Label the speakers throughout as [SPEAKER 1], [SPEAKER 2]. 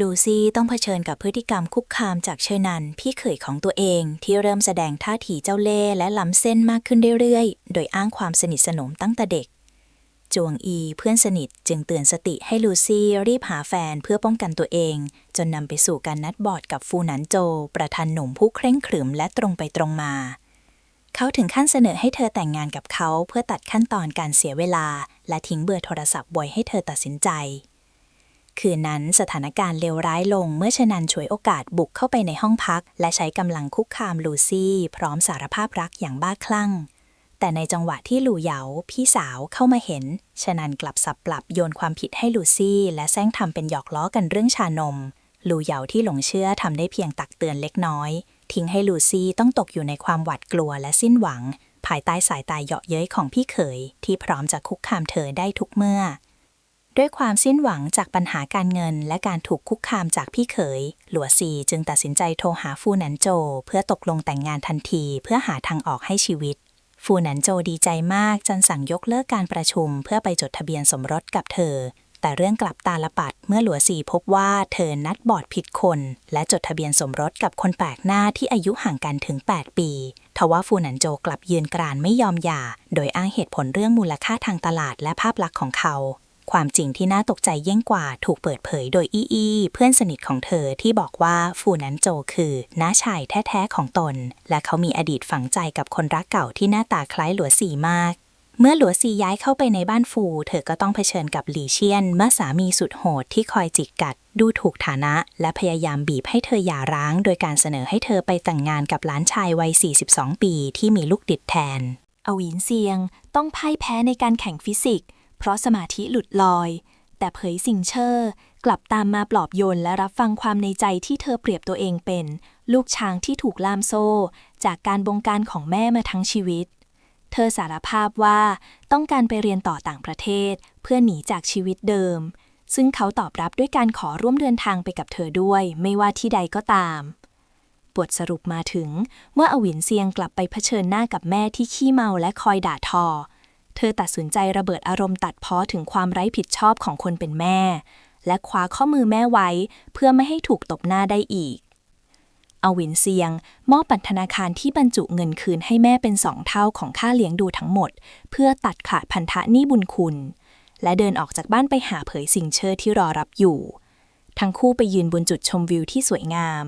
[SPEAKER 1] ลูซี่ต้องเผชิญกับพฤติกรรมคุกคามจากเชอนัน พี่เขยของตัวเองที่เริ่มแสดงท่าทีเจ้าเล่ห์และล้ำเส้นมากขึ้นเรื่อยๆ โดยอ้างความสนิทสนมตั้งแต่เด็ก จวงอีเพื่อนสนิทจึงเตือนสติให้ลูซี่รีบหาแฟนเพื่อป้องกันตัวเอง จนนำไปสู่การนัดบอดกับฟูหนันโจ ประธานหนุ่มผู้เคร่งขรึมและตรงไปตรงมา เขาถึงขั้นเสนอให้เธอแต่งงานกับเขาเพื่อตัดขั้นตอนการเสียเวลา และทิ้งเบอร์โทรศัพท์บ่อยให้เธอตัดสินใจ คืนนั้นสถานการณ์เลวร้ายลงเมื่อชนันฉวยโอกาสบุกเข้าไปในห้องพัก และใช้กำลังคุกคามลูซี่ พร้อมสารภาพรักอย่างบ้าคลั่ง แต่ในจังหวะที่ลูเหยาพี่สาวเข้ามาเห็น ชนันกลับสับปรับโยนความผิดให้ลูซี่ และแซงทำเป็นหยอกล้อกันเรื่องชานม ลูเหยาที่หลงเชื่อทำได้เพียงตักเตือนเล็กน้อย ทิ้งให้ลูซี่ต้องตกอยู่ในความหวาดกลัวและสิ้นหวัง ภายใต้สายตาเยาะเย้ยของพี่เขยที่พร้อมจะคุกคามเธอได้ทุกเมื่อ ด้วยความสิ้นหวังจากปัญหาการเงิน และการถูกคุกคามจากพี่เขย หลัวซีจึงตัดสินใจโทรหาฟูหนันโจ เพื่อตกลงแต่งงานทันทีเพื่อหาทางออกให้ชีวิต ฟูหนันโจดีใจมากจนสั่งยกเลิกการประชุม เพื่อไปจดทะเบียนสมรสกับเธอ แต่เรื่องกลับตาลปัดเมื่อหลัวซีพบว่าเธอนัดบอร์ดผิดคน และจดทะเบียนสมรสกับคนแปลกหน้าที่อายุห่างกันถึง 8 ปีทว่าฟูหนันโจกลับยืนกรานไม่ยอมหย่า โดยอ้างเหตุผลเรื่องมูลค่าทางตลาดและภาพลักษณ์ของเขา ความจริงที่น่าตกใจยิ่งกว่าถูกเปิดเผยโดยอี้อี้เพื่อนสนิทของเธอที่บอกว่าฟูนันโจคือน้าชายแท้ๆของตน และเขามีอดีตฝังใจกับคนรักเก่าที่หน้าตาคล้ายหลัวซีมาก เมื่อหลัวซีย้ายเข้าไปในบ้านฟู เธอก็ต้องเผชิญกับหลี่เชียน เมื่อสามีสุดโหดที่คอยจิกกัด ดูถูกฐานะ และพยายามบีบให้เธอหย่าร้าง โดยการเสนอให้เธอไปแต่งงานกับหลานชายวัย 42 ปีที่มีลูกติดแทน
[SPEAKER 2] อวินเซียงต้องพ่ายแพ้ในการแข่งฟิสิกส์ ราะสมาธิหลุดลอย แต่เผยสิงเชอร์ กลับตามมาปลอบโยนและรับฟังความในใจที่เธอเปรียบตัวเองเป็น ลูกช้างที่ถูกล่ามโซ่ จากการบงการของแม่มาทั้งชีวิต เธอสารภาพว่าต้องการไปเรียนต่อต่างประเทศ เพื่อหนีจากชีวิตเดิม ซึ่งเขาตอบรับด้วยการขอร่วมเดินทางไปกับเธอด้วย ไม่ว่าที่ใดก็ตามบทสรุปมาถึง เมื่ออวินเซียงกลับไปเผชิญหน้ากับแม่ที่ขี้เมาและคอยด่าทอ เธอตัดสินใจระเบิดอารมณ์ตัดพ้อถึงความไร้ผิดชอบของคนเป็นแม่ และคว้าข้อมือแม่ไว้เพื่อไม่ให้ถูกตบหน้าได้อีกอวินเซียง มอบบัตรธนาคารที่บรรจุเงินคืนให้แม่เป็นสองเท่าของค่าเลี้ยงดูทั้งหมด เพื่อตัดขาดพันธะหนี้บุญคุณ และเดินออกจากบ้านไปหาเผยสิงเชอร์ที่รอรับอยู่ ทั้งคู่ไปยืนบนจุดชมวิวที่สวยงาม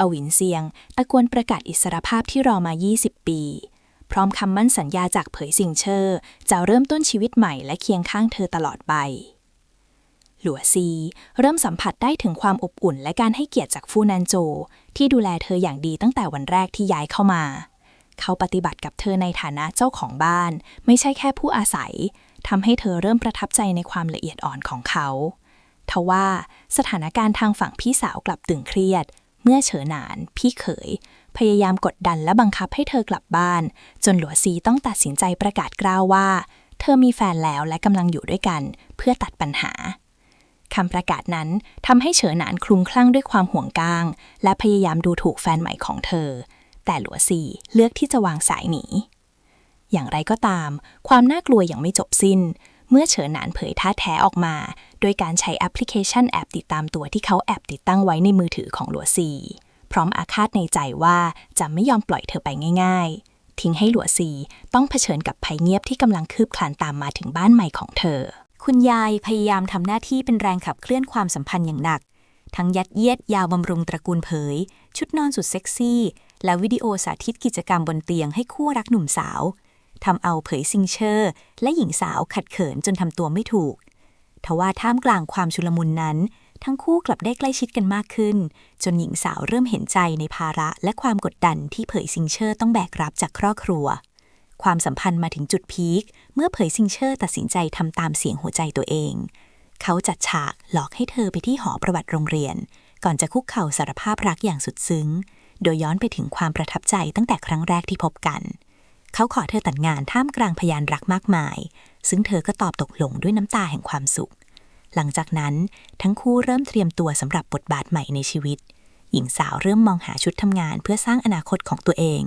[SPEAKER 2] อวินเซียง ตะโกนประกาศอิสรภาพที่รอมา 20 ปี พร้อมคำมั่นสัญญาจากเผยสิงเชอร์ จะเริ่มต้นชีวิตใหม่และเคียงข้างเธอตลอดไป หลัวซี เริ่มสัมผัสได้ถึงความอบอุ่นและการให้เกียรติจากฟูนันโจ ที่ดูแลเธออย่างดีตั้งแต่วันแรกที่ย้ายเข้ามา เขาปฏิบัติกับเธอในฐานะเจ้าของบ้าน ไม่ใช่แค่ผู้อาศัยทำให้เธอเริ่มประทับใจในความละเอียดอ่อนของเขาทว่าสถานการณ์ทางฝั่งพี่สาวกลับตึงเครียด เมื่อเฉอหนาน พี่เขย พยายามกดดันและบังคับให้เธอกลับบ้าน จนหลัวซีต้องตัดสินใจประกาศกล้าวว่า เธอมีแฟนแล้วและกำลังอยู่ด้วยกัน เพื่อตัดปัญหาคำประกาศนั้นทำให้เฉอหนานคลุ้มคลั่งด้วยความห่วงกาง และพยายามดูถูกแฟนใหม่ของเธอ แต่หลัวซีเลือกที่จะวางสายหนี อย่างไรก็ตาม ความน่ากลัวยังไม่จบสิ้น เมื่อเฉินหนานเผยท่าแท้ออกมา โดยการใช้แอปพลิเคชันแอปติดตามตัวที่เขาแอบติดตั้งไว้ในมือถือของหลัวซี พร้อมอาฆาตในใจว่าจะไม่ยอมปล่อยเธอไปง่าย ๆ ทิ้งให้หลัวซีต้องเผชิญกับภัยเงียบที่กำลังคืบคลานตามมาถึงบ้านใหม่ของเธอ
[SPEAKER 3] คุณยายพยายามทำหน้าที่เป็นแรงขับเคลื่อนความสัมพันธ์อย่างหนัก ทั้งยัดเยียดยาวบำรุงตระกูลเผย ชุดนอนสุดเซ็กซี่ และวิดีโอสาธิตกิจกรรมบนเตียงให้คู่รักหนุ่มสาวทำเอาเผยซิงเชอร์ และหญิงสาวขัดเขินจนทำตัวไม่ถูกทว่าท่ามกลางความชุลมุนนั้น ทั้งคู่กลับได้ใกล้ชิดกันมากขึ้น จนหญิงสาวเริ่มเห็นใจในภาระและความกดดันที่เผยซิงเชอร์ต้องแบกรับจากครอบครัว ความสัมพันธ์มาถึงจุดพีคเมื่อเผยซิงเชอร์ตัดสินใจทำตามเสียงหัวใจตัวเอง เขาจัดฉากหลอกให้เธอไปที่หอประวัติโรงเรียน ก่อนจะคุกเข่าสารภาพรักอย่างสุดซึ้ง โดยย้อนไปถึงความประทับใจตั้งแต่ครั้งแรกที่พบกัน เขาขอเธอแต่งงานท่ามกลางพยานรักมากมาย ซึ่งเธอก็ตอบตกลงด้วยน้ำตาแห่งความสุข หลังจากนั้นทั้งคู่เริ่มเตรียมตัวสำหรับบทบาทใหม่ในชีวิต หญิงสาวเริ่มมองหาชุดทำงานเพื่อสร้างอนาคตของตัวเอง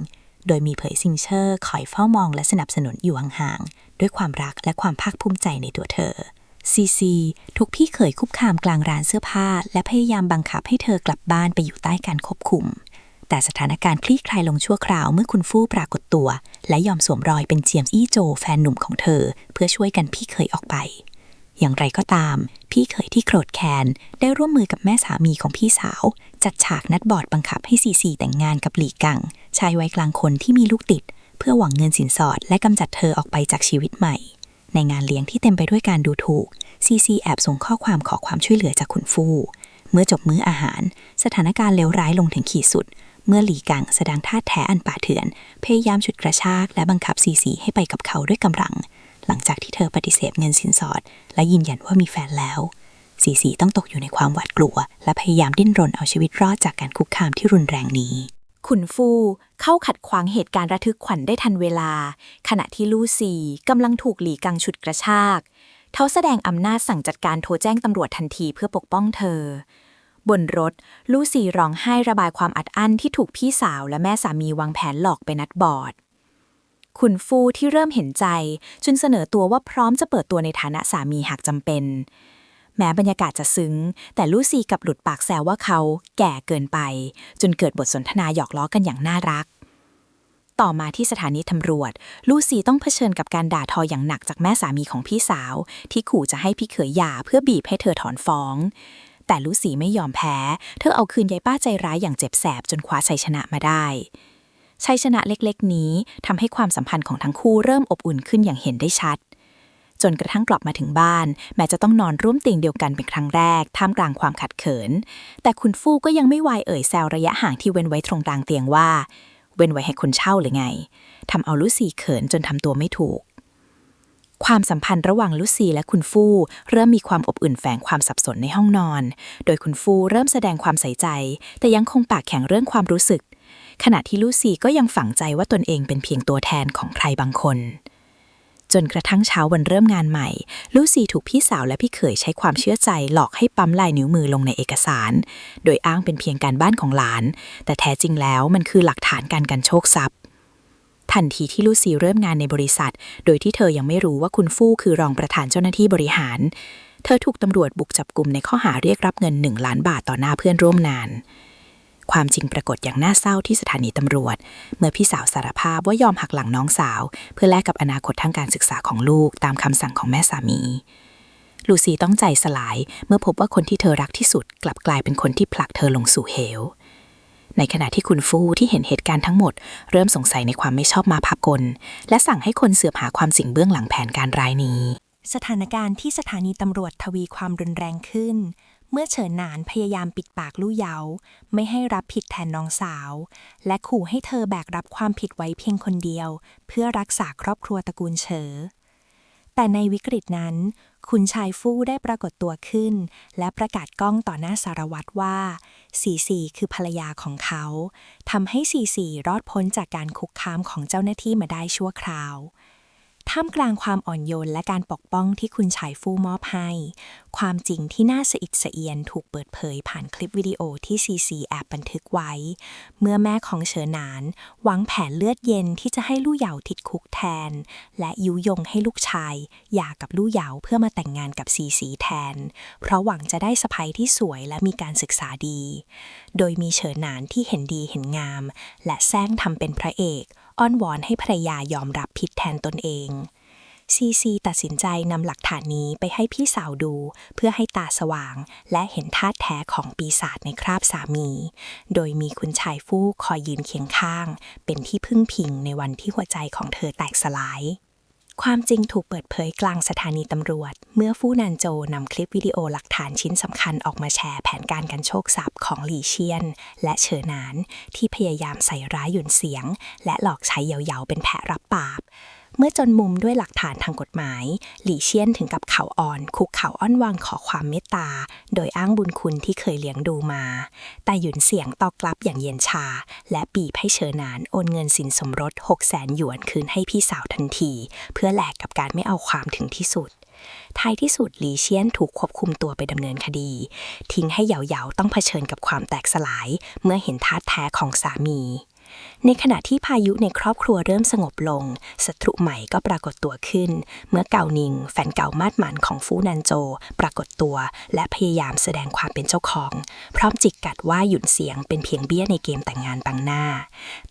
[SPEAKER 3] โดยมีเผยซิงเชอร์คอยเฝ้ามองและสนับสนุนอยู่ห่างๆด้วยความรักและความภาคภูมิใจในตัวเธอซีซีถูกพี่เขยคุกคามกลางร้านเสื้อผ้า และพยายามบังคับให้เธอกลับบ้านไปอยู่ใต้การควบคุม แต่สถานการณ์คลี่คลายลงชั่วคราวเมื่อคุณฟู่ปรากฏตัว และยอมสวมรอยเป็นเจียงอี้โจแฟนหนุ่มของเธอ เพื่อช่วยกันพี่เขยออกไป อย่างไรก็ตาม พี่เขยที่โกรธแค้นได้ร่วมมือกับแม่สามีของพี่สาว จัดฉากนัดบอร์ดบังคับให้ซีซีแต่งงานกับหลีกังชายวัยกลางคนที่มีลูกติด เพื่อหวังเงินสินสอด และกำจัดเธอออกไปจากชีวิตใหม่ ในงานเลี้ยงที่เต็มไปด้วยการดูถูกซีซีแอบส่งข้อความขอความช่วยเหลือจากคุณฟู่เมื่อจบมื้ออาหาร สถานการณ์เลวร้ายลงถึงขีดสุด เมื่อหลีกังแสดงท่าแท้อันป่าเถื่อน พยายามฉุดกระชากและบังคับซีซีให้ไปกับเขาด้วยกำลัง หลังจากที่เธอปฏิเสธเงินสินสอด และยืนยันว่ามีแฟนแล้วซีซีต้องตกอยู่ในความหวาดกลัว และพยายามดิ้นรนเอาชีวิตรอดจากการคุกคามที่รุนแรงนี้
[SPEAKER 2] ขุนฟูเข้าขัดขวางเหตุการณ์ระทึกขวัญได้ทันเวลา ขณะที่ลูซีกำลังถูกหลีกังฉุดกระชากเขาแสดงอำนาจสั่งจัดการโทรแจ้งตำรวจทันทีเพื่อปกป้องเธอ บนรถ ลูซีร้องไห้ระบายความอัดอั้นที่ถูกพี่สาวและแม่สามีวางแผนหลอกไปนัดบอด ขุนฟูที่เริ่มเห็นใจจนเสนอตัวว่าพร้อมจะเปิดตัวในฐานะสามีหากจำเป็น แม้บรรยากาศจะซึ้ง แต่ลูซีกลับหลุดปากแซวว่าเขาแก่เกินไป จนเกิดบทสนทนาหยอกล้อกันอย่างน่ารัก ต่อมาที่สถานีตำรวจ ลูซีต้องเผชิญกับการด่าทออย่างหนักจากแม่สามีของพี่สาว ที่ขู่จะให้พี่เขยหย่าเพื่อบีบให้เธอถอนฟ้องแต่ลูซีไม่ยอมแพ้ เธอเอาคืนยายป้าใจร้ายอย่างเจ็บแสบจนคว้าชัยชนะมาได้ ชัยชนะเล็กๆ นี้ทำให้ความสัมพันธ์ของทั้งคู่เริ่มอบอุ่นขึ้นอย่างเห็นได้ชัด จนกระทั่งกลับมาถึงบ้าน แม้จะต้องนอนร่วมเตียงเดียวกันเป็นครั้งแรก ท่ามกลางความขัดเขิน แต่คุณฟู่ก็ยังไม่ไวายเอ่ยแซวระยะห่างที่เว้นไว้ตรงกลางเตียงว่า เว้นไว้ให้คนเช่าหรือไงทำเอาลุซี่เขินจนทำตัวไม่ถูกความสัมพันธ์ระหว่างลุซีและคุณฟู่เริ่มมีความอบอุ่นแฝงความสับสนในห้องนอน โดยคุณฟู่เริ่มแสดงความใส่ใจ แต่ยังคงปากแข็งเรื่องความรู้สึก ขณะที่ลูซีก็ยังฝังใจว่าตนเองเป็นเพียงตัวแทนของใครบางคน จนกระทั่งเช้าวันเริ่มงานใหม่ ลูซีถูกพี่สาวและพี่เขยใช้ความเชื่อใจหลอกให้ปั๊มลายนิ้วมือลงในเอกสาร โดยอ้างเป็นเพียงการบ้านของหลาน แต่แท้จริงแล้วมันคือหลักฐานการกันโชคทรัพย์ทันทีที่ลูซีเริ่มงานในบริษัท โดยที่เธอยังไม่รู้ว่าคุณฟู่คือรองประธานเจ้าหน้าที่บริหาร เธอถูกตำรวจบุกจับกลุ่มในข้อหาเรียกรับเงินหนึ่งล้านบาทต่อหน้าเพื่อนร่วมงาน ความจริงปรากฏอย่างน่าเศร้าที่สถานีตำรวจ เมื่อพี่สาวสารภาพว่ายอมหักหลังน้องสาว เพื่อแลกกับอนาคตทางการศึกษาของลูกตามคำสั่งของแม่สามี ลูซีต้องใจสลายเมื่อพบว่าคนที่เธอรักที่สุด กลับกลายเป็นคนที่ผลักเธอลงสู่เหว ในขณะที่คุณฟูที่เห็นเหตุการณ์ทั้งหมด เริ่มสงสัยในความไม่ชอบมาพากล และสั่งให้คนเสือบหาความสิ่งเบื้องหลังแผนการร้ายนี้
[SPEAKER 4] สถานการณ์ที่สถานีตำรวจทวีความรุนแรงขึ้น เมื่อเฉินหนานพยายามปิดปากลู่เยา ไม่ให้รับผิดแทนน้องสาว และขู่ให้เธอแบกรับความผิดไว้เพียงคนเดียว เพื่อรักษาครอบครัวตระกูลเฉอ แต่ในวิกฤตนั้น คุณชายฟู่ได้ปรากฏตัวขึ้น และประกาศกล้องต่อหน้าสารวัตรว่าสีสีคือภรรยาของเขาทำให้สีสีรอดพ้นจากการคุกคามของเจ้าหน้าที่มาได้ชั่วคราว ท่ามกลางความอ่อนโยนและการปกป้องที่คุณชายฟู่มอบให้ ความจริงที่น่าสะอิดสะเอียนถูกเปิดเผยผ่านคลิปวิดีโอที่ซีซีแอบบันทึกไว้ เมื่อแม่ของเฉินหนานวางแผนเลือดเย็นที่จะให้ลู่เหยาติดคุกแทน และยุยงให้ลูกชายหย่ากับลู่เหยาเพื่อมาแต่งงานกับซีซีแทน เพราะหวังจะได้สะใภ้ที่สวยและมีการศึกษาดี โดยมีเฉินหนานที่เห็นดีเห็นงาม และแซงทำเป็นพระเอก อ้อนวอนให้ภรรยายอมรับผิดแทนตนเองซีซีตัดสินใจนำหลักฐานนี้ไปให้พี่สาวดู เพื่อให้ตาสว่าง และเห็นท่าแท้ของปีศาจในคราบสามี โดยมีคุณชายฟู่คอยยืนเคียงข้าง เป็นที่พึ่งพิงในวันที่หัวใจของเธอแตกสลาย ความจริงถูกเปิดเผยกลางสถานีตำรวจ เมื่อฟู่นันโจนำคลิปวิดีโอหลักฐานชิ้นสำคัญออกมาแชร์แผนการกันโชคทรัพย์ของหลี่เชียน และเฉอหนาน ที่พยายามใส่ร้ายหยุนเสียง และหลอกใช้เหยาๆเป็นแผะรับปาก เมื่อจนมุมด้วยหลักฐานทางกฎหมาย หลี่เชียนถึงกับเข่าอ่อน คุกเข่าอ้อนวอนขอความเมตตา โดยอ้างบุญคุณที่เคยเลี้ยงดูมา แต่หยุนเสียงตอบกลับอย่างเย็นชา และบีให้เชอนานโอนเงินสินสมรส6 0แสนหยวนคืนให้พี่สาวทันที เพื่อแลกกับการไม่เอาความถึงที่สุดท้ายที่สุดหลีเชียนถูกควบคุมตัวไปดำเนินคดี ทิ้งให้เหยาๆต้องเผชิญกับความแตกสลาย เมื่อเห็นท่าแท้ของสามี ในขณะที่พายุในครอบครัวเริ่มสงบลง ศัตรูใหม่ก็ปรากฏตัวขึ้น เมื่อเกานิง แฟนเก่ามาดหมันของฟูนันโจ ปรากฏตัว และพยายามแสดงความเป็นเจ้าของ พร้อมจิกกัดว่าหยุนเสียงเป็นเพียงเบี้ยในเกมแต่งงานบังหน้า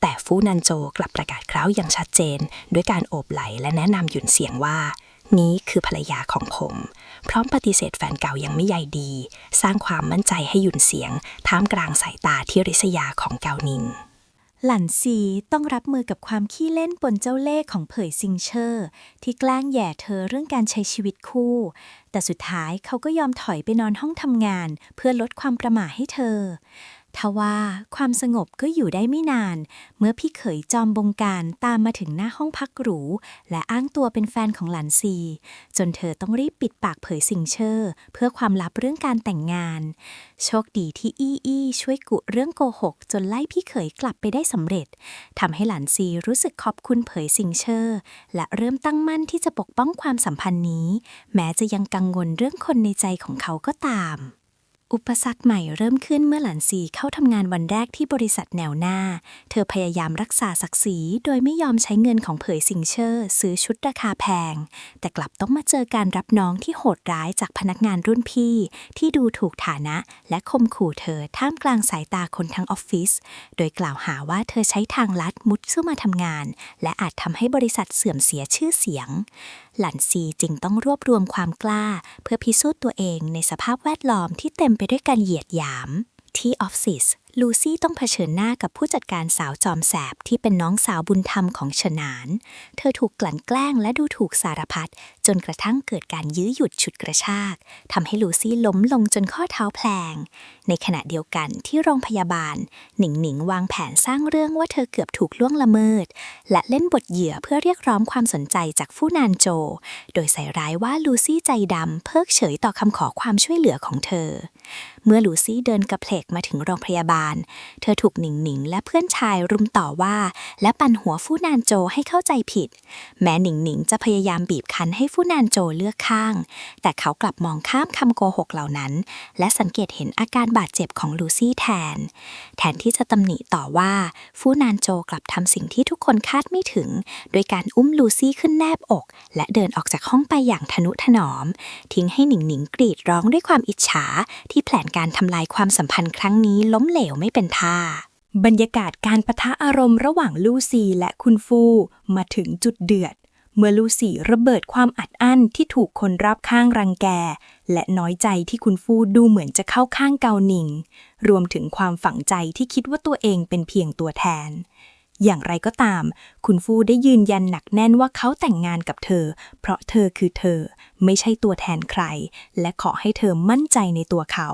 [SPEAKER 4] แต่ฟูนันโจกลับประกาศคราวอย่างชัดเจน ด้วยการโอบไหลและแนะนำหยุนเสียงว่านี้คือภรรยาของผม พร้อมปฏิเสธแฟนเก่ายังไม่ใยดี สร้างความมั่นใจให้หยุนเสียง ท่ามกลางสายตาที่ริษยาของเกานิง
[SPEAKER 2] หลันซีต้องรับมือกับความขี้เล่นปนเจ้าเล่ห์ของเผยซิงเชอร์ ที่แกล้งแย่เธอเรื่องการใช้ชีวิตคู่ แต่สุดท้ายเขาก็ยอมถอยไปนอนห้องทำงาน เพื่อลดความประหม่าให้เธอ ทว่าความสงบก็อยู่ได้ไม่นาน เมื่อพี่เขยจอมบงการตามมาถึงหน้าห้องพักหรู และอ้างตัวเป็นแฟนของหลันซี จนเธอต้องรีบปิดปากเผยซิงเชอร์เพื่อความลับเรื่องการแต่งงาน โชคดีที่อี้อี้ช่วยกุเรื่องโกหก จนไล่พี่เขยกลับไปได้สำเร็จทำให้หลานซีรู้สึกขอบคุณเผยซิงเชอร์ และเริ่มตั้งมั่นที่จะปกป้องความสัมพันธ์นี้ แม้จะยังกังวลเรื่องคนในใจของเขาก็ตาม อุปสรรคใหม่เริ่มขึ้นเมื่อหลานซีเข้าทำงานวันแรกที่บริษัทแนวหน้า เธอพยายามรักษาศักดิ์ศรีโดยไม่ยอมใช้เงินของเผยซิงเชอร์ ซื้อชุดราคาแพง แต่กลับต้องมาเจอการรับน้องที่โหดร้ายจากพนักงานรุ่นพี่ ที่ดูถูกฐานะ และข่มขู่เธอท่ามกลางสายตาคนทั้งออฟฟิศ โดยกล่าวหาว่าเธอใช้ทางลัดมุดเข้ามาทำงาน และอาจทำให้บริษัทเสื่อมเสียชื่อเสียง หลันซีจึงต้องรวบรวมความกล้า เพื่อพิสูจน์ตัวเองในสภาพแวดล้อมที่เต็มไปด้วยการเหยียดหยาม ที่ออฟฟิศ ลูซี่ต้องเผชิญหน้ากับผู้จัดการสาวจอมแสบที่เป็นน้องสาวบุญธรรมของฉนาน เธอถูกกลั่นแกล้งและดูถูกสารพัดจนกระทั่งเกิดการยื้อหยุดฉุดกระชากทำให้ลูซี่ล้มลงจนข้อเท้าแพลง ในขณะเดียวกันที่โรงพยาบาล หนิงหนิงวางแผนสร้างเรื่องว่าเธอเกือบถูกล่วงละเมิด และเล่นบทเหยื่อเพื่อเรียกร้องความสนใจจากฟู่นานโจ โดยใส่ร้ายว่าลูซี่ใจดำเพิกเฉยต่อคำขอความช่วยเหลือของเธอ เมื่อลูซี่เดินกระเพลกมาถึงโรงพยาบาล เธอถูกหนิงหนิงและเพื่อนชายรุมต่อว่า และปั่นหัวฟู่นานโจให้เข้าใจผิด แม้หนิงหนิงจะพยายามบีบคั้นให้ฟู่นานโจเลือกข้าง แต่เขากลับมองข้ามคำโกหกเหล่านั้น และสังเกตเห็นอาการบาดเจ็บของลูซี่แทน แทนที่จะตำหนิต่อว่าฟู่นานโจกลับทำสิ่งที่ทุกคนคาดไม่ถึง โดยการอุ้มลูซี่ขึ้นแนบอก และเดินออกจากห้องไปอย่างทนุถนอม ทิ้งให้หนิงหนิงกรีดร้องด้วยความอิจฉาที่แผนการทำลายความสัมพันธ์ครั้งนี้ล้มเหลวไม่เป็นท่า
[SPEAKER 5] บรรยากาศการประทะอารมณ์ระหว่างลูซีและคุณฟูมาถึงจุดเดือด เมื่อลูซีระเบิดความอัดอั้นที่ถูกคนรอบข้างรังแก และน้อยใจที่คุณฟูดูเหมือนจะเข้าข้างเกาหนิง รวมถึงความฝังใจที่คิดว่าตัวเองเป็นเพียงตัวแทนอย่างไรก็ตาม คุณฟูได้ยืนยันหนักแน่นว่าเขาแต่งงานกับเธอ เพราะเธอคือเธอ ไม่ใช่ตัวแทนใคร และขอให้เธอมั่นใจในตัวเขา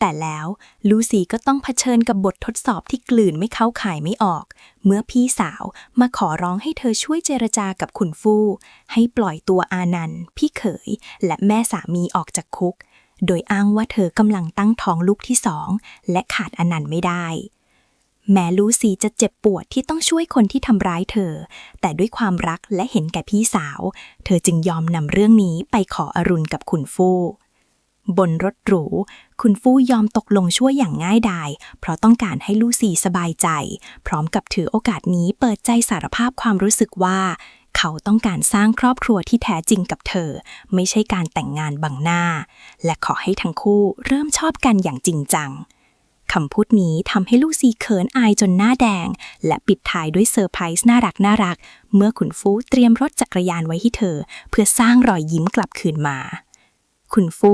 [SPEAKER 5] แต่แล้วลูซี่ก็ต้องเผชิญกับบททดสอบที่กลืนไม่เข้าข่ายไม่ออก เมื่อพี่สาวมาขอร้องให้เธอช่วยเจรจากับคุณฟู่ ให้ปล่อยตัวอานันต์ พี่เขย และแม่สามีออกจากคุก โดยอ้างว่าเธอกำลังตั้งท้องลูกที่สอง และขาดอานันต์ไม่ได้ แม้ลูซี่จะเจ็บปวดที่ต้องช่วยคนที่ทำร้ายเธอ แต่ด้วยความรักและเห็นแก่พี่สาว เธอจึงยอมนำเรื่องนี้ไปขออรุณกับคุณฟู่บนรถหรู คุณฟู่ยอมตกลงช่วยอย่างง่ายดาย เพราะต้องการให้ลูซี่สบายใจ พร้อมกับถือโอกาสนี้เปิดใจสารภาพความรู้สึกว่า เขาต้องการสร้างครอบครัวที่แท้จริงกับเธอ ไม่ใช่การแต่งงานบังหน้า และขอให้ทั้งคู่เริ่มชอบกันอย่างจริงจังคำพูดนี้ทำให้ลูซี่เขินอายจนหน้าแดง และปิดท้ายด้วยเซอร์ไพรส์น่ารักน่ารัก เมื่อคุณฟูเตรียมรถจักรยานไว้ให้เธอ เพื่อสร้างรอยยิ้มกลับคืนมา คุณฟู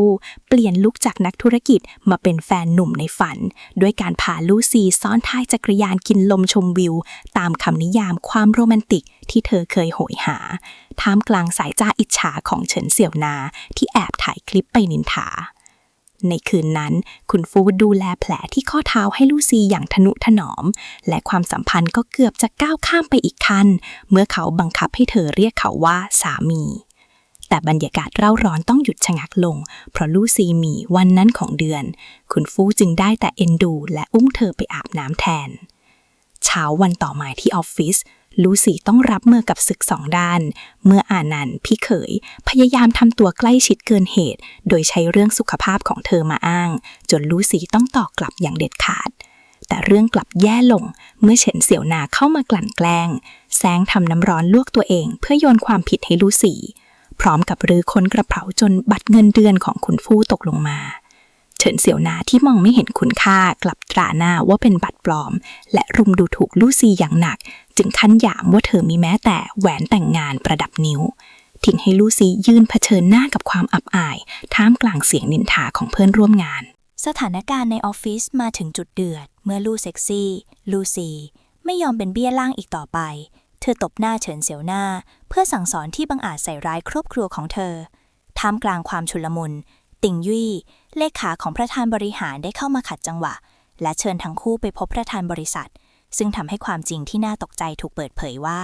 [SPEAKER 5] เปลี่ยนลุกจากนักธุรกิจมาเป็นแฟนหนุ่มในฝัน ด้วยการพาลูซีซ้อนท้ายจักรยานกินลมชมวิว ตามคำนิยามความโรแมนติกที่เธอเคยโหยหา ท่ามกลางสายจ้าอิจฉาของเฉินเสี่ยวนา ที่แอบถ่ายคลิปไปนินทาในคืนนั้น คุณฟูดูแลแผลที่ข้อเท้าให้ลูซีอย่างทนุถนอม และความสัมพันธ์ก็เกือบจะก้าวข้ามไปอีกขั้น เมื่อเขาบังคับให้เธอเรียกเขาว่าสามี แต่บรรยากาศเร่าร้อนต้องหยุดชะงักลง เพราะลูซีมีวันนั้นของเดือน คุณฟู่จึงได้แต่เอ็นดู และอุ้มเธอไปอาบน้ำแทน เช้าวันต่อมาที่ออฟฟิศลูซี่ต้องรับมือกับศึกสองด้าน เมื่ออานันต์พี่เขย พยายามทำตัวใกล้ชิดเกินเหตุ โดยใช้เรื่องสุขภาพของเธอมาอ้าง จนลูซี่ต้องตอบกลับอย่างเด็ดขาด แต่เรื่องกลับแย่ลง เมื่อเฉินเสี่ยวนาเข้ามากลั่นแกล้ง แซงทำน้ำร้อนลวกตัวเอง เพื่อโยนความผิดให้ลูซี่ พร้อมกับรื้อค้นกระเป๋าจนบัตรเงินเดือนของคุณฟู่ตกลงมา เฉินเสี่ยวนาที่มองไม่เห็นคุณค่ากลับตราหน้าว่าเป็นบัตรปลอม และรุมดูถูกลูซีอย่างหนัก จึงขั้นหยามว่าเธอมีแม้แต่แหวนแต่งงานประดับนิ้วทิ้งให้ลูซี่ยืนเผชิญหน้ากับความอับอาย ท่ามกลางเสียงนินทาของเพื่อนร่วมงาน
[SPEAKER 1] สถานการณ์ในออฟฟิศมาถึงจุดเดือด เมื่อลูเซ็กซี่ ลูซีไม่ยอมเป็นเบี้ยล่างอีกต่อไป ธอตบหน้าเฉินเสียวหน้า เพื่อสั่งสอนที่บังอาจใส่ร้ายครอบครัวของเธอ ท่ามกลางความชุลมุน ติงยี่เลขาของประธานบริหารได้เข้ามาขัดจังหวะ และเชิญทั้งคู่ไปพบประธานบริษัท ซึ่งทำให้ความจริงที่น่าตกใจถูกเปิดเผยว่า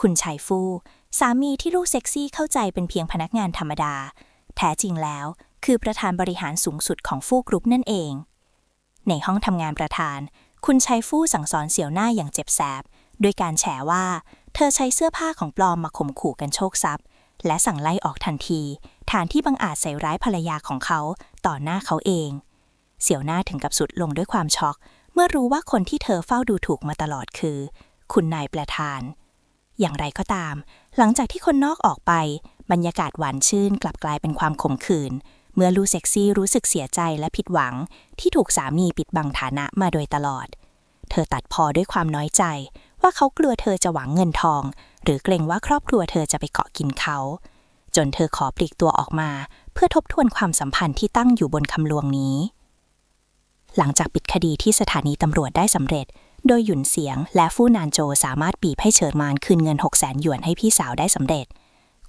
[SPEAKER 1] คุณชายฟู่สามีที่ลูกเซ็กซี่เข้าใจเป็นเพียงพนักงานธรรมดา แท้จริงแล้ว คือประธานบริหารสูงสุดของฟู่กรุ๊ปนั่นเอง ในห้องทำงานประธาน คุณชัยฟู่สั่งสอนเสี่ยวหน้าอย่างเจ็บแสบ โดยการแฉว่า เธอใช้เสื้อผ้าของปลอมมาข่มขู่กันโชคทรัพย์ และสั่งไล่ออกทันทีฐานที่บังอาจใส่ร้ายภรรยาของเขาต่อหน้าเขาเอง เสี่ยวหน้าถึงกับสุดลงด้วยความช็อก เมื่อรู้ว่าคนที่เธอเฝ้าดูถูกมาตลอดคือ คุณนายประธาน อย่างไรก็ตาม หลังจากที่คนนอกออกไป บรรยากาศหวานชื่นกลับกลายเป็นความขมขื่นเมื่อลูเซ็กซี่รู้สึกเสียใจและผิดหวัง ที่ถูกสามีปิดบังฐานะมาโดยตลอด เธอตัดพอด้วยความน้อยใจ ว่าเขากลัวเธอจะหวังเงินทอง หรือเกรงว่าครอบครัวเธอจะไปเกาะกินเขา จนเธอขอปลีกตัวออกมา เพื่อทบทวนความสัมพันธ์ที่ตั้งอยู่บนคำลวงนี้ หลังจากปิดคดีที่สถานีตำรวจได้สำเร็จ โดยหยุนเสียงและฟู่นานโจสามารถบีบให้เฉินมานคืนเงิน 6 0 0 0 0หยวนให้พี่สาวได้สำเร็จ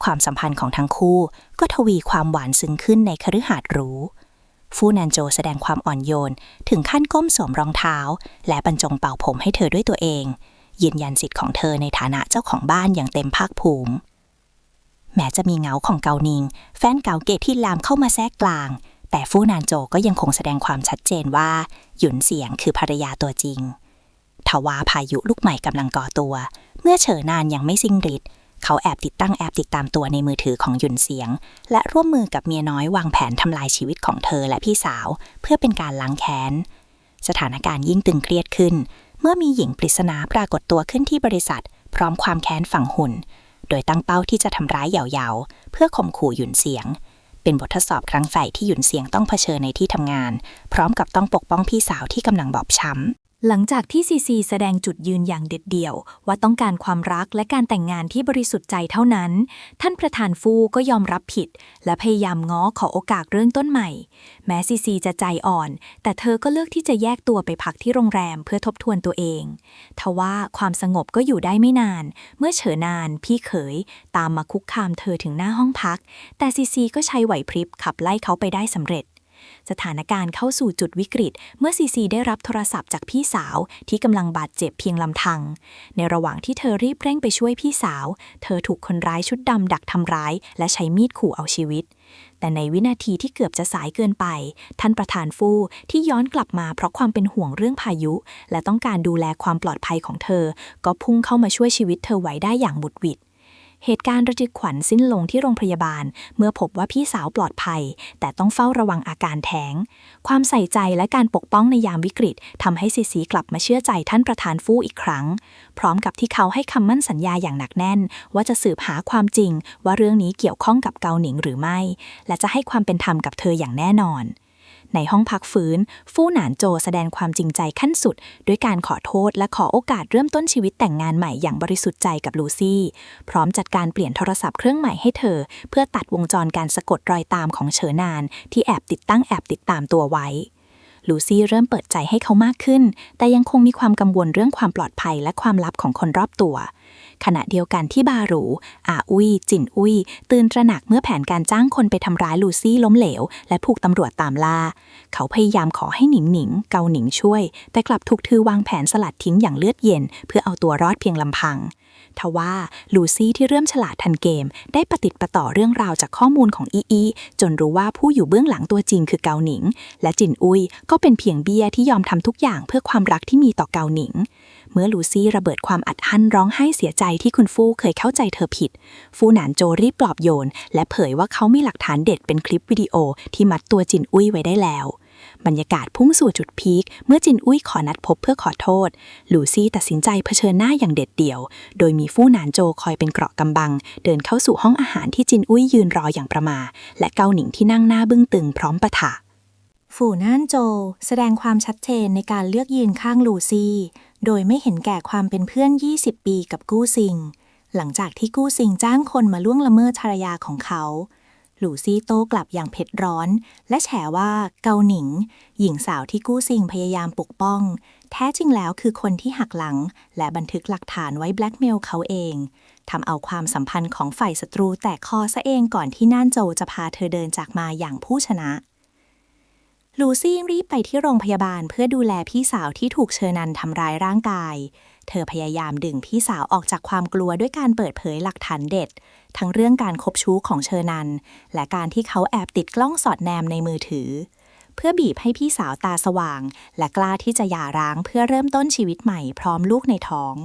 [SPEAKER 1] ความสัมพันธ์ของทั้งคู่ก็ทวีความหวานซึ้งขึ้นในคฤหาสน์หรูฟู่นานโจแสดงความอ่อนโยน ถึงขั้นก้มสวมรองเท้า และบรรจงเป่าผมให้เธอด้วยตัวเอง ยืนยันสิทธิ์ของเธอในฐานะเจ้าของบ้านอย่างเต็มภาคภูมิ แม้จะมีเงาของเกานิง แฟนเก่าเกตที่ลามเข้ามาแทรกกลาง แต่ฟู่นานโจก็ยังคงแสดงความชัดเจนว่า หยุนเสียงคือภรรยาตัวจริง ทว่าพายุลูกใหม่กำลังก่อตัว เมื่อเฉอนานยังไม่สิ้นฤทธิ์เขาแอบติดตั้งแอปติดตามตัวในมือถือของหยุนเสียง และร่วมมือกับเมียน้อยวางแผนทำลายชีวิตของเธอและพี่สาว เพื่อเป็นการล้างแค้น สถานการณ์ยิ่งตึงเครียดขึ้น เมื่อมีหญิงปริศนาปรากฏตัวขึ้นที่บริษัท พร้อมความแค้นฝังหุ่น โดยตั้งเป้าที่จะทำร้ายเหยาๆเพื่อข่มขู่หยุนเสียง เป็นบททดสอบครั้งใหญ่ที่หยุนเสียงต้องเผชิญในที่ทำงาน พร้อมกับต้องปกป้องพี่สาวที่กำลังบอบช้ำ
[SPEAKER 2] หลังจากที่ซีซีแสดงจุดยืนอย่างเด็ดเดี่ยว ว่าต้องการความรักและการแต่งงานที่บริสุทธิ์ใจเท่านั้น ท่านประธานฟูก็ยอมรับผิด และพยายามง้อขอโอกาสเรื่องต้นใหม่ แม้ซีซีจะใจอ่อน แต่เธอก็เลือกที่จะแยกตัวไปพักที่โรงแรมเพื่อทบทวนตัวเองทว่าความสงบก็อยู่ได้ไม่นาน เมื่อเฉอนานพี่เขย ตามมาคุกคามเธอถึงหน้าห้องพัก แต่ซีซีก็ใช้ไหวพริบขับไล่เขาไปได้สำเร็จ สถานการณ์เข้าสู่จุดวิกฤต เมื่อซีซีได้รับโทรศัพท์จากพี่สาวที่กำลังบาดเจ็บเพียงลำพัง ในระหว่างที่เธอรีบเร่งไปช่วยพี่สาว เธอถูกคนร้ายชุดดำดักทำร้าย และใช้มีดขู่เอาชีวิต แต่ในวินาทีที่เกือบจะสายเกินไป ท่านประธานฟู่ที่ย้อนกลับมาเพราะความเป็นห่วงเรื่องพายุ และต้องการดูแลความปลอดภัยของเธอ ก็พุ่งเข้ามาช่วยชีวิตเธอไว้ได้อย่างบุดหวิด เหตุการณ์ระทึกขวัญสิ้นลงที่โรงพยาบาล เมื่อพบว่าพี่สาวปลอดภัย แต่ต้องเฝ้าระวังอาการแท้ง ความใส่ใจและการปกป้องในยามวิกฤตทำให้ซีซีกลับมาเชื่อใจท่านประธานฟู่อีกครั้ง พร้อมกับที่เขาให้คำมั่นสัญญาอย่างหนักแน่น ว่าจะสืบหาความจริง ว่าเรื่องนี้เกี่ยวข้องกับเกาหนิงหรือไม่ และจะให้ความเป็นธรรมกับเธออย่างแน่นอน ในห้องพักฟื้น ฟู่หนานโจแสดงความจริงใจขั้นสุด ด้วยการขอโทษและขอโอกาสเริ่มต้นชีวิตแต่งงานใหม่อย่างบริสุทธิ์ใจกับลูซี่ พร้อมจัดการเปลี่ยนโทรศัพท์เครื่องใหม่ให้เธอ เพื่อตัดวงจรการสะกดรอยตามของเฉินนาน ที่แอบติดตั้งแอบติดตามตัวไว้ลูซี่เริ่มเปิดใจให้เขามากขึ้น แต่ยังคงมีความกังวลเรื่องความปลอดภัยและความลับของคนรอบตัว ขณะเดียวกันที่บาหรูอาอุ้ย จินอุ้ย ตื่นตระหนักเมื่อแผนการจ้างคนไปทำร้ายลูซี่ล้มเหลว และถูกตำรวจตามล่า เขาพยายามขอให้หนิงหนิง เกาหนิงช่วย แต่กลับถูกทือวางแผนสลัดทิ้งอย่างเลือดเย็น เพื่อเอาตัวรอดเพียงลำพังทว่าลูซี่ที่เริ่มฉลาดทันเกม ได้ประติดประต่อเรื่องราวจากข้อมูลของอีอีจนรู้ว่าผู้อยู่เบื้องหลังตัวจริงคือเกาหนิง และจินอุยก็เป็นเพียงเบีย้ยที่ยอมทำทุกอย่างเพื่อความรักที่มีต่อเกาหนิง เมื่อลูซี่ระเบิดความอัดอั้นร้องไห้เสียใจที่คุณฟู่เคยเข้าใจเธอผิด ฟู่หนานโจรีบปลอบโยน และเผยว่าเขามีหลักฐานเด็ดเป็นคลิปวิดีโอที่มัดตัวจินอุ้ยไว้ได้แล้ว
[SPEAKER 5] บรรยากาศพุ่งสู่จุดพีคเมื่อจินอุ้ยขอนัดพบเพื่อขอโทษ ลูซี่ตัดสินใจเผชิญหน้าอย่างเด็ดเดี่ยว โดยมีฟู่หนานโจคอยเป็นเกราะกำบัง เดินเข้าสู่ห้องอาหารที่จินอุ้ยยืนรออย่างประมา และเกาหนิงที่นั่งหน้าบึ้งตึงพร้อมปะทะ
[SPEAKER 4] ฝูน่านโจ แสดงความชัดเจนในการเลือกยืนข้างลูซี่ โดยไม่เห็นแก่ความเป็นเพื่อน 20 ปีกับกู้ซิง หลังจากที่กู้ซิงจ้างคนมาล่วงละเมิดภรรยาของเขา หลูซี่โต้กลับอย่างเผ็ดร้อน และแฉว่าเกาหนิง หญิงสาวที่กู้ซิงพยายามปกป้อง แท้จริงแล้วคือคนที่หักหลัง และบันทึกหลักฐานไว้แบล็กเมลเขาเองทำเอาความสัมพันธ์ของฝ่ายศัตรูแตกคอซะเองก่อนที่น่านโจจะพาเธอเดินจากมาอย่างผู้ชนะ ลูซี่รีบไปที่โรงพยาบาลเพื่อดูแลพี่สาวที่ถูกเชอนันทำร้ายร่างกาย เธอพยายามดึงพี่สาวออกจากความกลัวด้วยการเปิดเผยหลักฐานเด็ด ทั้งเรื่องการคบชู้ของเชอนัน และการที่เขาแอบติดกล้องสอดแนมในมือถือ เพื่อบีบให้พี่สาวตาสว่าง และกล้าที่จะหย่าร้างเพื่อเริ่มต้นชีวิตใหม่พร้อมลูกในท้อง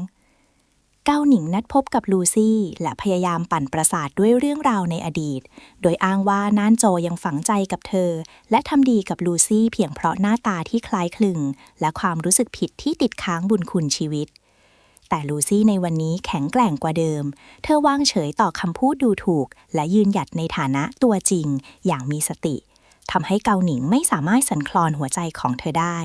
[SPEAKER 4] เก้าหนิงนัดพบกับลูซี่ และพยายามปั่นประสาทด้วยเรื่องราวในอดีต โดยอ้างว่าน่านโจยังฝังใจกับเธอ และทำดีกับลูซี่เพียงเพราะหน้าตาที่คล้ายคลึง และความรู้สึกผิดที่ติดค้างบุญคุณชีวิต แต่ลูซี่ในวันนี้แข็งแกร่งกว่าเดิม เธอวางเฉยต่อคำพูดดูถูก และยืนหยัดในฐานะตัวจริง อย่างมีสติทำให้เกาหนิงไม่สามารถสั่นคลอนหัวใจของเธอได้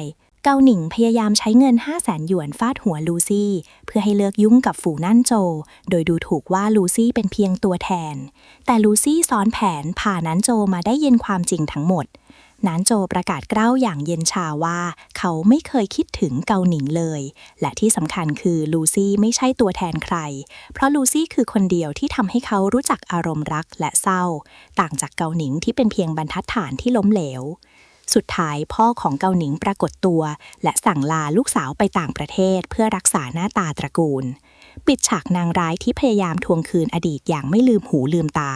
[SPEAKER 4] เกาหนิงพยายามใช้เงิน 5 0 0แสนหยวนฟาดหัวลูซี่ เพื่อให้เลิกยุ่งกับฝูนั่นโจ โดยดูถูกว่าลูซี่เป็นเพียงตัวแทน แต่ลูซี่ซ้อนแผนพานั้นโจมาได้ยินความจริงทั้งหมดนานโจประกาศกล้าวอย่างเย็นชาว่า เขาไม่เคยคิดถึงเกาหนิงเลย และที่สำคัญคือลูซี่ไม่ใช่ตัวแทนใคร เพราะลูซี่คือคนเดียวที่ทำให้เขารู้จักอารมณ์รักและเศร้า ต่างจากเกาหนิงที่เป็นเพียงบรรทัดฐานที่ล้มเหลว สุดท้ายพ่อของเกาหนิงปรากฏตัว และสั่งลาลูกสาวไปต่างประเทศเพื่อรักษาหน้าตาตระกูล ปิดฉากนางร้ายที่พยายามทวงคืนอดีตอย่างไม่ลืมหูลืมตา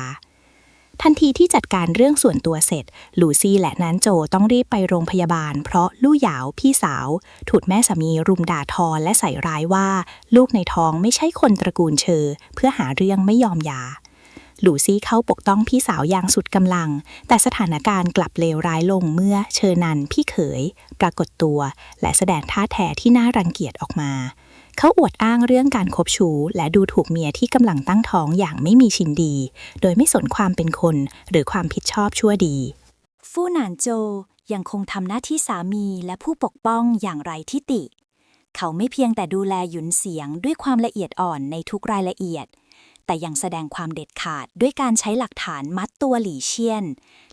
[SPEAKER 4] ทันทีที่จัดการเรื่องส่วนตัวเสร็จ ลูซี่และนันโจต้องรีบไปโรงพยาบาล เพราะลู่หยาวพี่สาว ถูกแม่สามีรุมด่าทอและใส่ร้ายว่า ลูกในท้องไม่ใช่คนตระกูลเชอ เพื่อหาเรื่องไม่ยอมยา ลูซี่เข้าปกป้องพี่สาวอย่างสุดกำลัง แต่สถานการณ์กลับเลวร้ายลงเมื่อเชอนันพี่เขย ปรากฏตัว และแสดงท่าแท้ที่น่ารังเกียจออกมา เขาอวดอ้างเรื่องการคบชู้และดูถูกเมียที่กำลังตั้งท้องอย่างไม่มีชินดี โดยไม่สนความเป็นคน หรือความผิดชอบชั่วดี
[SPEAKER 2] ฟู่หนานโจยังคงทำหน้าที่สามีและผู้ปกป้องอย่างไรที่ติ เขาไม่เพียงแต่ดูแลหยุนเสียงด้วยความละเอียดอ่อนในทุกรายละเอียด แต่ยังแสดงความเด็ดขาดด้วยการใช้หลักฐานมัดตัวหลี่เชียน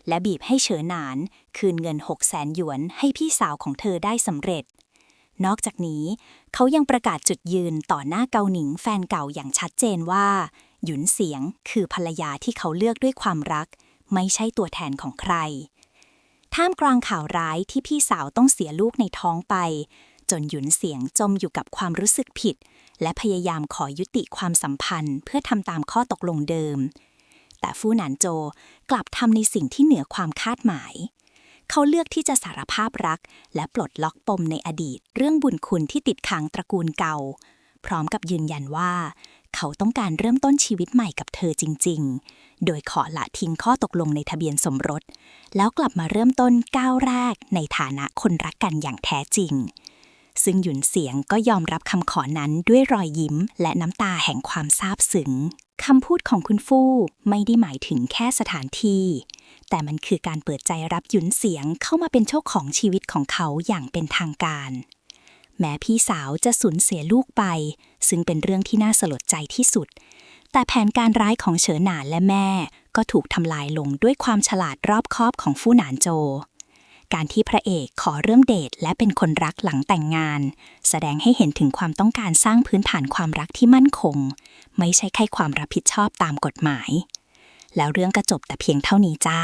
[SPEAKER 2] และบีบให้เฉินหนาน คืนเงิน6 0แสนหยวนให้พี่สาวของเธอได้สำเร็จ นอกจากนี้ เขายังประกาศจุดยืนต่อหน้าเกาหนิงแฟนเก่าอย่างชัดเจนว่า หยุนเสียงคือภรรยาที่เขาเลือกด้วยความรัก ไม่ใช่ตัวแทนของใคร ท่ามกลางข่าวร้ายที่พี่สาวต้องเสียลูกในท้องไป จนหยุนเสียงจมอยู่กับความรู้สึกผิด และพยายามขอยุติความสัมพันธ์ เพื่อทำตามข้อตกลงเดิม แต่ฟู่หนานโจกลับทำในสิ่งที่เหนือความคาดหมาย เขาเลือกที่จะสารภาพรัก และปลดล็อกปมในอดีต เรื่องบุญคุณที่ติดค้างตระกูลเก่า พร้อมกับยืนยันว่า เขาต้องการเริ่มต้นชีวิตใหม่กับเธอจริง ๆ โดยขอละทิ้งข้อตกลงในทะเบียนสมรส แล้วกลับมาเริ่มต้นก้าวแรกในฐานะคนรักกันอย่างแท้จริง ซึ่งหยุนเสียงก็ยอมรับคำขอนั้นด้วยรอยยิ้ม และน้ำตาแห่งความซาบซึ้งคำพูดของคุณฟู่ไม่ได้หมายถึงแค่สถานที่ แต่มันคือการเปิดใจรับหยุนเสียงเข้ามาเป็นโชคของชีวิตของเขาอย่างเป็นทางการ แม้พี่สาวจะสูญเสียลูกไป ซึ่งเป็นเรื่องที่น่าสลดใจที่สุด แต่แผนการร้ายของเฉินหนานและแม่ ก็ถูกทำลายลงด้วยความฉลาดรอบคอบของฟู่หนานโจ การที่พระเอกขอเริ่มเดทและเป็นคนรักหลังแต่งงาน แสดงให้เห็นถึงความต้องการสร้างพื้นฐานความรักที่มั่นคง ไม่ใช่แค่ความรับผิดชอบตามกฎหมาย แล้วเรื่องก็จบแต่เพียงเท่านี้จ้า